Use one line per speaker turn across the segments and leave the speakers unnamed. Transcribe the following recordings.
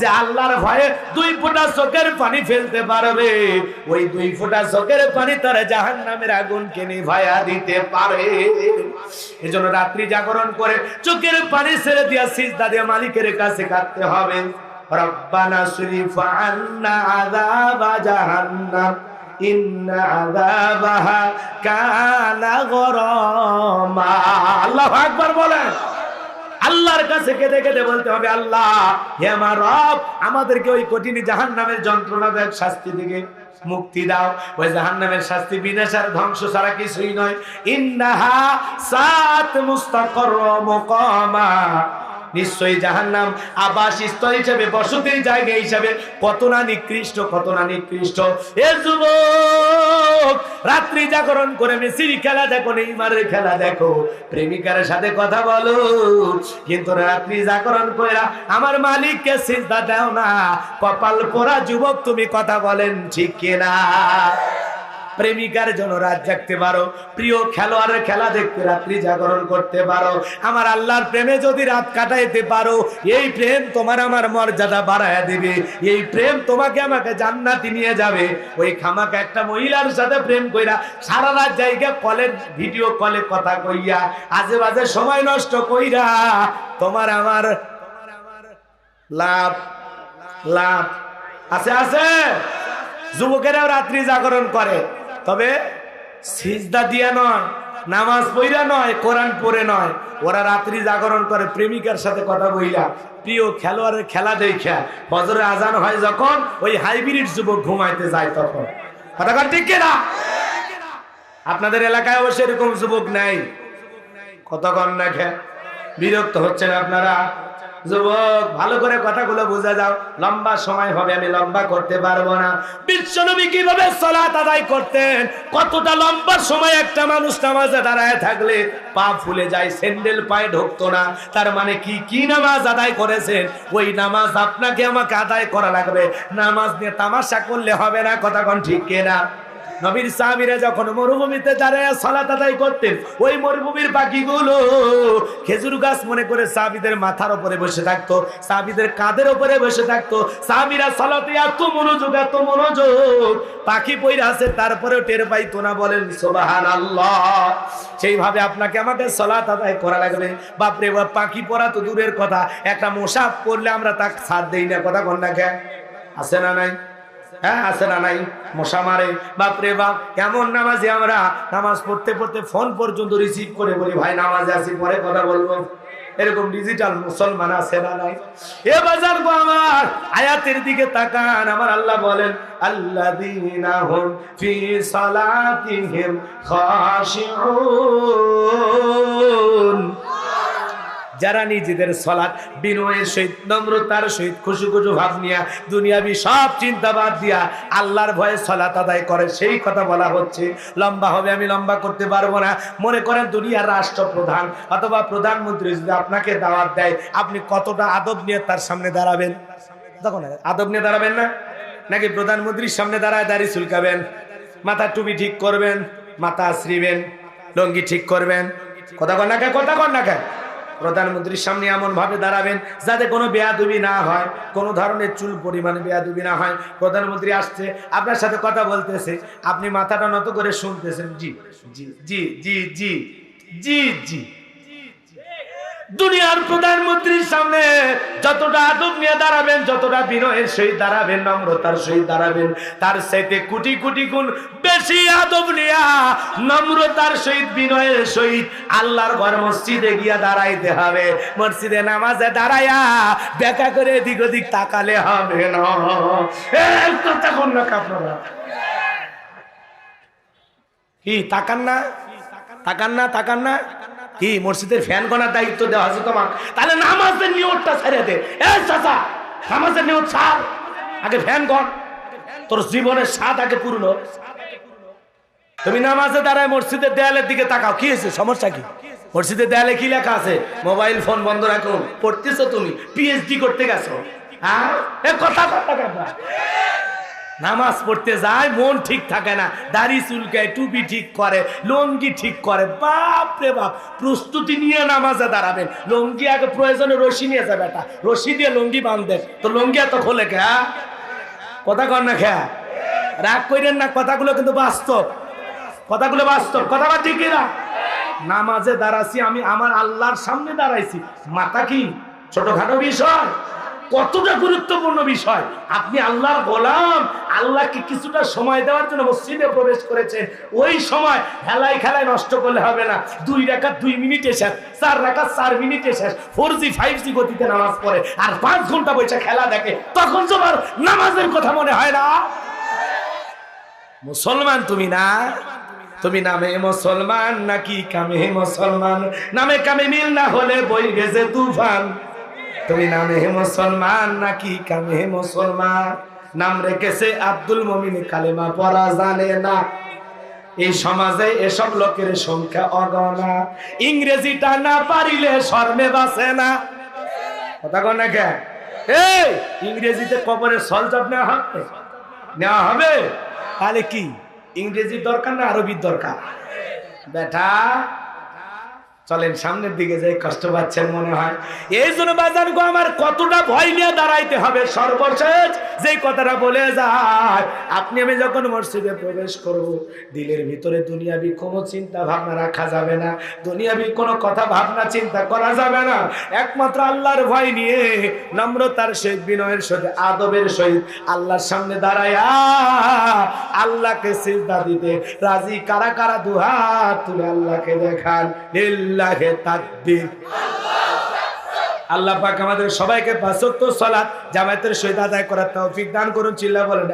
যে আল্লাহর ভয়ে দুই ফোঁটা চোখের পানি ফেলতে পারবে, ওই দুই রাত্রি জাগরণ করে চোখের পানি ছেড়ে দিয়া সিজদা দিয়ে মালিকের কাছে কাঁদতে হবে। রব্বানা শরীফ আন্না আযাবা জাহান্নাম বলেন। আল্লাহর কাছে কেঁদে কেঁদে বলতে হবে, আল্লাহ, হে আমার রব, আমাদেরকে ওই কঠিন জাহান নামের যন্ত্রণাদায়ক শাস্তি থেকে মুক্তি দাও। ওই জাহান নামের শাস্তি বিনাশ আর ধ্বংস ছাড়া কিছুই নয়। ইন্নাহা সাত মুস্তাকর মুকামা। নিশ্চয়ই জাহান্নাম। আবাস স্থল হিসেবে, বসতির জায়গা হিসাবে কত না নিকৃষ্ট, কত না নিকৃষ্ট। এ যুবক, রাত্রি জাগরণ করে মেসির খেলা দেখো, নেইমারের খেলা দেখো। প্রেমিকার সাথে কথা বলো। কিন্তু রাত্রি জাগরণ করে আমার মালিককে চিন্তা দাও না। কপাল পোড়া যুবক, তুমি কথা বলেন ঠিক কিনা? প্রেমিকার জন্য রাত জাগতে পারো। প্রিয় খেলোয়াড়ের খেলা দেখতে রাত্রি জাগরণ করতে পারো। আমার আল্লাহর প্রেমে যদি রাত কাটাইতে পারো, এই প্রেম তোমার আমার মর্যাদা বাড়ায় দিবে। এই প্রেম তোমাকে আমাকে জান্নাতি নিয়ে যাবে। ওই খামাকে একটা মহিলার সাথে প্রেম কইরা সারা রাত জায়গা কলের ভিডিও কলে কথা কইয়া, আজে বাজে সময় নষ্ট কইরা তোমার আমার লাভ লাভ। আছে আছে? যুবকেরাও রাত্রি জাগরণ করে। তবে সিজদা দিয়া নয়, নামাজ পইরা নয়, কোরআন পড়ে নয়। ওরা রাত্রি জাগরণ করে, প্রেমিকার সাথে কথা বইলা, প্রিয় খেলোয়াড়ের খেলা দেখা বজরে আজান হয় যখন ওই হাইব্রিড যুবক ঘুমাইতে যায় তখন। কথা ঠিক কিনা? আপনাদের এলাকায় অবশ্য এরকম যুবক নাই। কতক্ষণ দেখে বিরক্ত হচ্ছেন আপনারা। যুবক, ভালো করে কথাগুলো বোঝা যাও। লম্বা সময় হবে, আমি লম্বা করতে পারব না। বিশ্বনবী কীভাবে সলাত আদায় করতেন? কতটা লম্বা সময় একটা মানুষ নামাজে দাঁড়ায় থাকলে পা ফুলে যায়, স্যান্ডেল পায়ে ঢুকতো না। তার মানে কি কি নামাজ আদায় করেছেন? ওই নামাজ আপনাকে আমাকে আদায় করা লাগবে। নামাজ নিয়ে তামাশা করলে হবে না, কথা কোন ঠিক কিনা? নবীর সাহাবীরা যখন মরুভূমিতে দাঁড়ায় সালাত আদায় করতেন, ওই মরুভূমির পাখিগুলো খেজুর গাছ মনে করে সাহাবীদের মাথার উপরে বসে থাকতো সাহাবীদের কাঁধের উপরে বসে থাকতো। সাহাবীরা সালাতে এত মনোযোগ এত মনোযোগ, পাখি পইরা আছে, তারপরেও টের পাইতো না, বলেন, সুবহানাল্লাহ। সেইভাবে আপনাকে আমাকে সালাত আদায় করা লাগবে। বাপরে, বাপ, পাখি পড়া তো দূরের কথা, একটা মশা পড়লে আমরা তাকে ছাড় দেই না, কথা কন না আছে না নাই? হ্যাঁ আছে না নাই? মশা মারে। বাপরে বাপ কেমন নামাজি আমরা নামাজ পড়তে পড়তে ফোন পর্যন্ত রিসিভ করে বলি, ভাই, নামাজে আসি পরে কথা বলব। এরকম ডিজিটাল মুসলমান আছে না নাই? এ বাজার গো আমার, আয়াতের দিকে তাকান। আমার আল্লাহ বলেন, আল্লাযীনা হুম ফি যারা নিজেদের সলাৎ বিনয়ের সহিত, নম্রতার সহিত খুশু খুশু ভাব নিয়া দুনিয়াবি সব চিন্তা বাদ দিয়া আল্লাহর ভয়ে সলাৎ আদায় করে, সেই কথা বলা হচ্ছে। লম্বা হবে, আমি লম্বা করতে পারব না। মনে করেন দুনিয়ার রাষ্ট্রপ্রধান অথবা প্রধানমন্ত্রী যদি আপনাকে দাওয়াত দেয়, আপনি কতটা আদব নিয়ে তার সামনে দাঁড়াবেন? তখন আদব নিয়ে দাঁড়াবেন না? নাকি প্রধানমন্ত্রীর সামনে দাঁড়ায় দাঁড়িয়ে চুলকাবেন? মাথা টুপি ঠিক করবেন, মাথা আশ্রিবেন লঙ্গি ঠিক করবেন? কথা কন না কে কথা কন না কে প্রধানমন্ত্রীর সামনে এমন ভাবে দাঁড়াবেন যাতে কোনো বেয়াদুবি না হয়, কোনো ধরনের চুল পরিমাণে বেয়াদুবি না হয়। প্রধানমন্ত্রী আসছে, আপনার সাথে কথা বলতেছে, আপনি মাথাটা নত করে শুনতেছেন। জি জি জি জি জি জি জি। দুনিয়ার প্রধানমন্ত্রীর সামনে যতটা আদব নিয়ে দাঁড়াবেন, যতটা বিনয়ের সহিত দাঁড়াবেন, নম্রতার সহিত দাঁড়াবেন, তার সাথে কোটি কোটি গুণ বেশি আদব নিয়া, নম্রতার সহিত, বিনয়ের সহিত আল্লাহর ঘর মসজিদে গিয়া দাঁড়াইতে হবে। মসজিদে নামাজে দাঁড়াইয়া দেখা করে এদিক ওদিক তাকালে হবে না। আপনারা কি, তাকান না? তাকান না তাকান না? কি, মসজিদের ফ্যান গনার দায়িত্ব দেওয়া আছে তোমার? তাহলে নামাজের নিয়তটা ছেড়ে দে। চাচা, নামাজের নিয়ত ছাড়। আগে ফ্যান গন তোর জীবনের স্বাদ আগে পূর্ণ তুমি নামাজে দাঁড়ায় মসজিদের দেয়ালের দিকে তাকাও। কি হয়েছে? সমস্যা কি? মসজিদের দেয়ালে কি লেখা আছে? মোবাইল ফোন বন্ধ রাখো। পড়তেছো তুমি। পিএইচডি করতে গেছো। হ্যাঁ? এ কথা কথা নামাজ পড়তে যায়, মন ঠিক থাকে না, দাড়ি চুলকায় টুপি ঠিক করে, লঙ্গি ঠিক করে। বাপ রে বাপ, প্রস্তুতি নিয়ে নামাজে দাঁড়াবেন। লঙ্গি আগে প্রয়োজনে রশি নিয়ে যাবে এটা রশি দিয়ে লঙ্গি বাঁধবে। তো লঙ্গি এত খোলে কে হ্যাঁ? কথা কর না খেয়া রাগ করেন না, কথাগুলো কিন্তু বাস্তব। কথাগুলো বাস্তব, কথা বা ঠিক না নামাজে দাঁড়াছি, আমি আমার আল্লাহর সামনে দাঁড়াইছি। মাথা কি? ছোটখাটো বিষয়? কতটা গুরুত্বপূর্ণ বিষয়? আপনি আল্লাহর গোলাম, আল্লাহকে কিছুটা সময় দেওয়ার জন্য মসজিদে প্রবেশ করেছেন। ওই সময় খেলায় খেলায় নষ্ট করলে হবে না। দুই রেখা দুই মিনিটে শেষ, চার রেখা চার মিনিটে শেষ। ফোর জি ফাইভ জি গতিতে নামাজ পড়ে আর পাঁচ ঘণ্টা বসে খেলা দেখে। তখন তোমার নামাজের কথা মনে হয় না। মুসলমান তুমি না? তুমি নামে মুসলমান নাকি কামে মুসলমান? নামে কামে মিল না হলে বই গেছে তুফান। তুমি নামে হে মুসলমান নাকি কামে হে মুসলমান? নাম রেখেছে আব্দুল মমিন, কালেমা পড়া জানে না। এই সমাজে এসব লোকের সংখ্যা অগণা। ইংরেজিটা না পারিলে শর্মে বাসে না। কথা কন কে? ইংরেজিতে কবরের সলজব নেওয়া হবে? নেওয়া হবে? তাহলে কি? ইংরেজির দরকার না আরবির দরকার? বেটা চলেন সামনের দিকে যাই, কষ্ট পাচ্ছেন মনে হয়। এই জন্য বাজার গো, আমার কতটা ভয় নিয়ে দাঁড়াইতে হবে সর্বশেষ। যেই কথাটা বলে যায়, আপনি আমি যখন মসজিদে প্রবেশ করব, দিলের ভিতরে দুনিয়াবি কোনো চিন্তা ভাবনা রাখা যাবে না, দুনিয়াবি কোনো কথা ভাবনা চিন্তা করা যাবে না। একমাত্র আল্লাহর ভয় নিয়ে নম্রতার সহিত, বিনয়ের সহিত, আদবের সহিত আল্লাহর সামনে দাঁড়ায়া আল্লাহকে সিদ্ধা দিতে রাজি কারা কারা দুহাত তুলে আল্লাহকে দেখান। আল্লাহ পাক আমাদের সবাইকে সালাত জামায়াতের সহিত আদায় করার তৌফিক দান করুন চিল্লা বলেন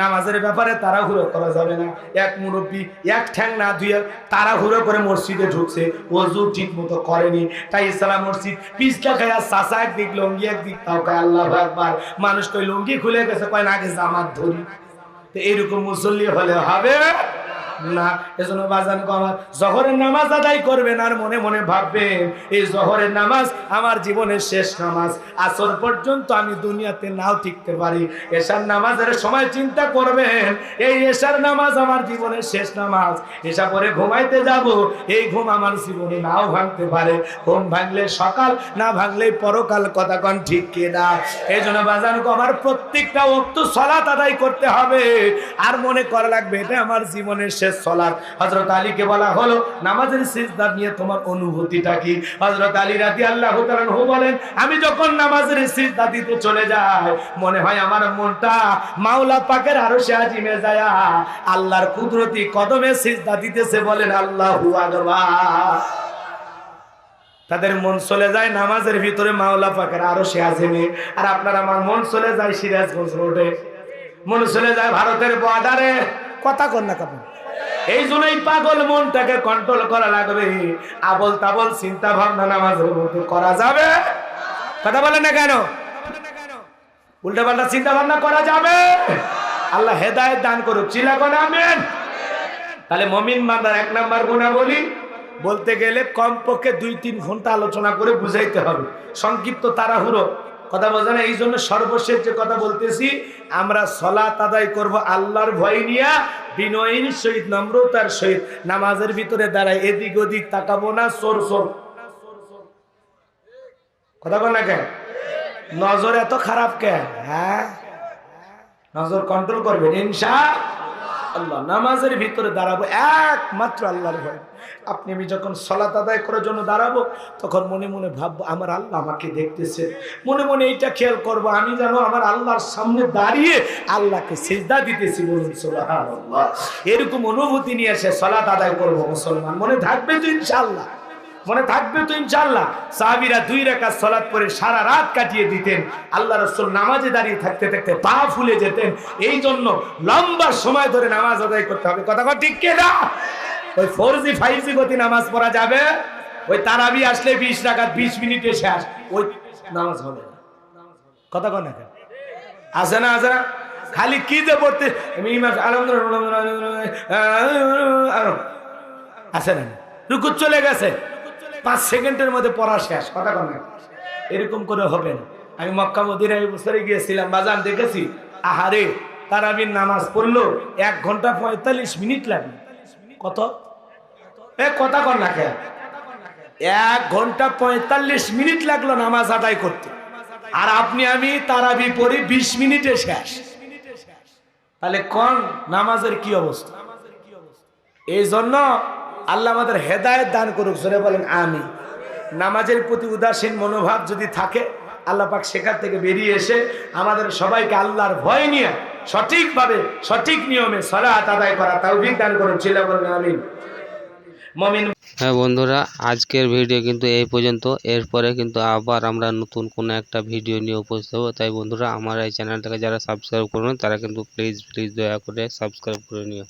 নামাজের ব্যাপারে তাড়াহুড়ো করা যাবে না। এক মুরব্বী, এক ঠ্যাং না ধুয়ে তাড়াহুড়ো করে মসজিদে ঢুকছে ওজু ঠিক মতো করেনি। তাই ইসলাম মসজিদ পিসটা খায়া চাষা একদিক, লঙ্গি একদিক তাও কয় আল্লাহ একবার মানুষ কই, লঙ্গি খুলে গেছে, কয়, না, আগে জামাত ধরি। তো এরকম মুসল্লি হলে হবে? না, এজন্য বাজান কো আমার জহরের নামাজ আদায় করবেন আর মনে মনে ভাববেন, এই জহরের নামাজ আমার জীবনের শেষ নামাজ। আসর পর্যন্ত আমি দুনিয়াতে নাও টিকতে পারি। এশার নামাজের সময় চিন্তা করবেন, এই এশার নামাজ আমার জীবনের শেষ নামাজ। এসা পরে ঘুমাইতে যাব, এই ঘুম আমার জীবনে নাও ভাঙতে পারে। ঘুম ভাঙলে সকাল, না ভাঙলে পরকাল, কথা কন ঠিক কে না এই জন্য বাজান আমার প্রত্যেকটা অক্ত সলাত আদায় করতে হবে। আর মনে করা লাগবে, এটা আমার জীবনের শেষ সলাৎ। হযরত আলীকে বলা হলো, নামাজের সিজদা নিয়ে তোমার অনুভূতিটা কি? হযরত আলী রাদিয়াল্লাহু তাআলা আনহু বলেন, আমি যখন নামাজের সিজদা দিতে চলে যাই, মনে হয় আমার মনটা মাওলা পাকের আরশে আজিমে যায়। আল্লাহর কুদরতি কদমে সিজদা দিতেছে বলেন আল্লাহু আকবার। তাদের মন চলে যায় নামাজের ভিতরে মাওলা পাকের আরও সে আজেমে। আর আপনার আমার মন চলে যায় সিরাজগঞ্জ রোডে। মন চলে যায় ভারতের বর্ডারে। কথা না কাপড় এই জন্যই পাগল মনটাকে কন্ট্রোল করা লাগবে। আবল তাবল চিন্তা ভাবনা নামাজের মধ্যে করা যাবে। কথা বলে না কেন? উল্টা পাল্টা চিন্তা ভাবনা করা যাবে। আল্লাহ হেদায়েত দান করুক। চিলাগন আমেন। তাহলে মমিন মান্দার এক নাম্বার গুণা বলি বলতে গেলে কমপক্ষে দুই তিন ঘণ্টা আলোচনা করে বুঝাইতে হবে। সংক্ষিপ্ত তাড়াহুড়ো। কথা বোঝা না? এই জন্য সর্বশেষ যে কথা বলতেছি, আমরা সলাত আদায় করব আল্লাহর ভয় নিয়া বিনয়ের সহিত, নম্রতার সহিত। নামাজের ভিতরে দাঁড়ায় এদিক ওদিক তাকাবো না সোর সোর কথা বল না কেন? নজর এত খারাপ কেন? হ্যাঁ? নজর কন্ট্রোল করবেন, ইনশা আল্লাহ, নামাজের ভিতরে দাঁড়াবো একমাত্র আল্লাহর ভয়। আপনি আমি যখন সলাত আদায় করার জন্য দাঁড়াবো, তখন মনে মনে ভাববো, আমার আল্লাহ আমাকে দেখতেছে। মনে মনে এইটা খেয়াল করব, আমি যেন আমার আল্লাহর সামনে দাঁড়িয়ে আল্লাহকে সেজদা দিতেছি বলুন সোলাহ এরকম অনুভূতি নিয়ে এসে সলাত আদায় করব মুসলমান। মনে থাকবে তো ইনশাআল্লাহ। মনে থাকবে তো ইনশাল্লাহ সাহাবিরা দুই রেখা সলাৎ করে সারা রাত কাটিয়ে দিতেন। আল্লাহ রসুল নামাজে দাঁড়িয়ে থাকতে থাকতে পা ফুলে যেতেন। এই জন্য লম্বা সময় ধরে নামাজ আদায় করতে হবে। কথা ঠিক কে না ওই ফোর জি ফাইভ জি গতি নামাজ পড়া যাবে? ওই তারাবি আসলে বিশ রাখাত বিশ মিনিটে শেষ। ওই নামাজ হবে কথা কন আছে না আছে না? খালি কি যে পড়তে? আলহামদুলিল্লাহ আছে না? রুকুত চলে গেছে। পাঁচ সেকেন্ডের মধ্যে পড়া শেষ, কথা না এরকম করে হবে না। আমি মক্কা মদিনায় বছরে গিয়েছিলাম, বাজান দেখেছি? আহারে, তারাবির নামাজ পড়ল, এক ঘণ্টা পঁয়তাল্লিশ মিনিট লাগবে কত? এ, কথা কর না কেন? এক ঘণ্টা পঁয়তাল্লিশ মিনিট লাগল নামাজ আদায় করতে। আর আপনি, আমি তারাবি পড়ি বিশ মিনিটে শেষ। তাহলে কোন নামাজের কি অবস্থা? এই জন্য আল্লাহ আমাদের হেদায়ত দান করুক, জোরে বলেন আমি নামাজের প্রতি উদাসীন মনোভাব যদি থাকে, আল্লাহ পাক সেখান থেকে বেরিয়ে এসে আমাদের সবাইকে আল্লাহর ভয় নিয়ে সঠিকভাবে, সঠিক নিয়মে সলাত আদায় করা তৌফিক দান করুন চিল্লা বলেন, আমিন। মমিন
হ্যাঁ বন্ধুরা, আজকের ভিডিও কিন্তু এই পর্যন্ত। এরপরে কিন্তু আবার আমরা নতুন কোনো একটা ভিডিও নিয়ে উপস্থিত হব। তাই বন্ধুরা, আমার এই চ্যানেলটাকে যারা সাবস্ক্রাইব করবেন তারা কিন্তু প্লিজ প্লিজ দয়া করে সাবস্ক্রাইব করে নিও।